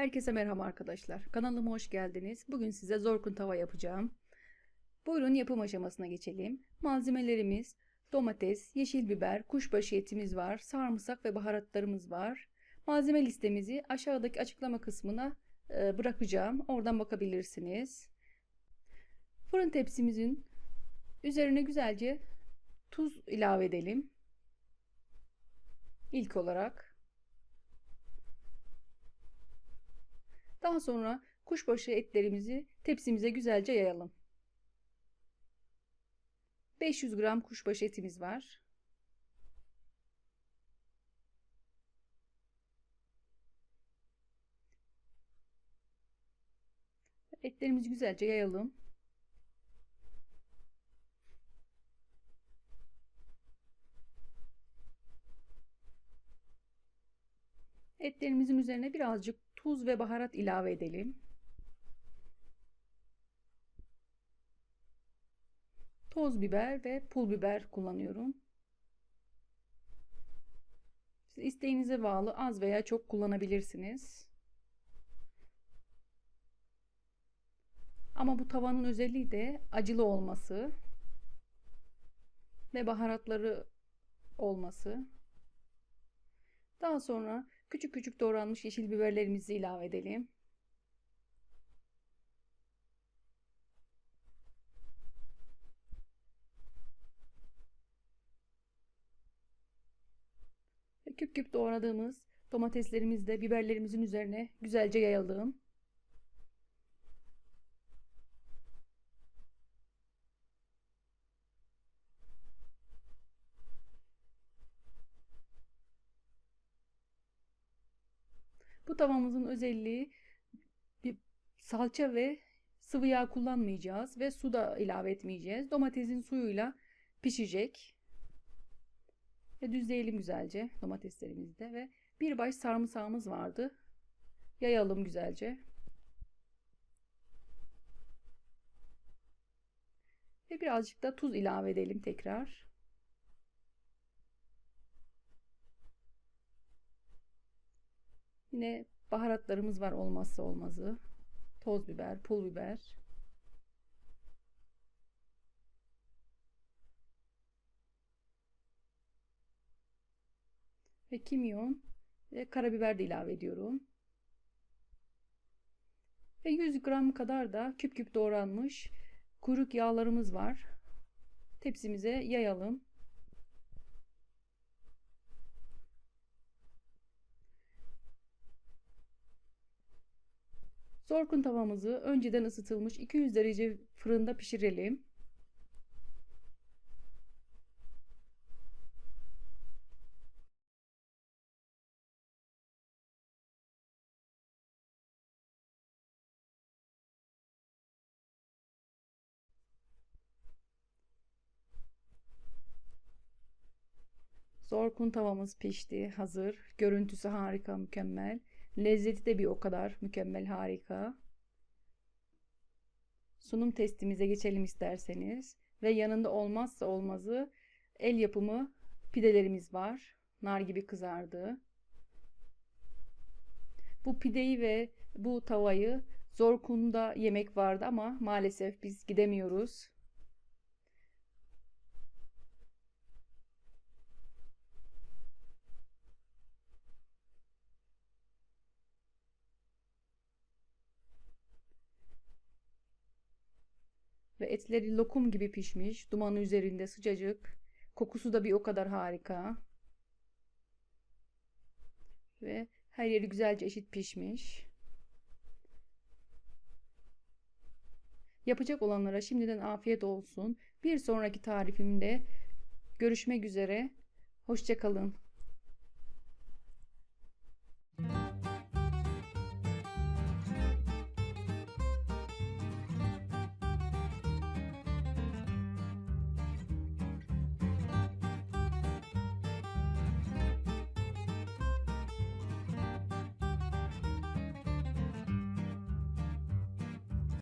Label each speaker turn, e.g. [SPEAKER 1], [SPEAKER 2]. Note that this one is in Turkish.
[SPEAKER 1] Herkese merhaba arkadaşlar. Kanalıma hoş geldiniz. Bugün size zorkun tava yapacağım. Buyurun yapım aşamasına geçelim. Malzemelerimiz domates, yeşil biber, kuşbaşı etimiz var, sarımsak ve baharatlarımız var. Malzeme listemizi aşağıdaki açıklama kısmına e, bırakacağım. Oradan bakabilirsiniz. Fırın tepsimizin üzerine güzelce tuz ilave edelim. İlk olarak Daha sonra kuşbaşı etlerimizi tepsimize güzelce yayalım. 500 gram kuşbaşı etimiz var. Etlerimizi güzelce yayalım. Etlerimizin üzerine birazcık tuz ve baharat ilave edelim. Toz biber ve pul biber kullanıyorum. Siz isteğinize bağlı az veya çok kullanabilirsiniz. Ama bu tavanın özelliği de acılı olması ve baharatları olması. Daha sonra Küçük küçük doğranmış yeşil biberlerimizi ilave edelim. Ve küp küp doğradığımız domateslerimizi de biberlerimizin üzerine güzelce yayalım. Bu tavamızın özelliği bir salça ve sıvı yağ kullanmayacağız ve su da ilave etmeyeceğiz. Domatesin suyuyla pişecek. Ve düzleyelim güzelce domateslerimizde ve bir baş sarımsağımız vardı. Yayalım güzelce. Ve birazcık da tuz ilave edelim tekrar. Yine baharatlarımız var olmazsa olmazı. Toz biber, pul biber. Ve kimyon ve karabiber de ilave ediyorum. Ve 100 gram kadar da küp küp doğranmış kuyruk yağlarımız var. Tepsimize yayalım. Zorkun tavamızı önceden ısıtılmış 200 derece fırında pişirelim. Zorkun tavamız pişti. Hazır. Görüntüsü harika, mükemmel. Lezzeti de bir o kadar mükemmel, harika. Sunum testimize geçelim isterseniz. Ve yanında olmazsa olmazı el yapımı pidelerimiz var. Nar gibi kızardı. Bu pideyi ve bu tavayı Zorkun'da yemek vardı ama maalesef biz gidemiyoruz. Ve etleri lokum gibi pişmiş. Dumanı üzerinde sıcacık. Kokusu da bir o kadar harika. Ve her yeri güzelce eşit pişmiş. Yapacak olanlara şimdiden afiyet olsun. Bir sonraki tarifimde görüşmek üzere. Hoşçakalın.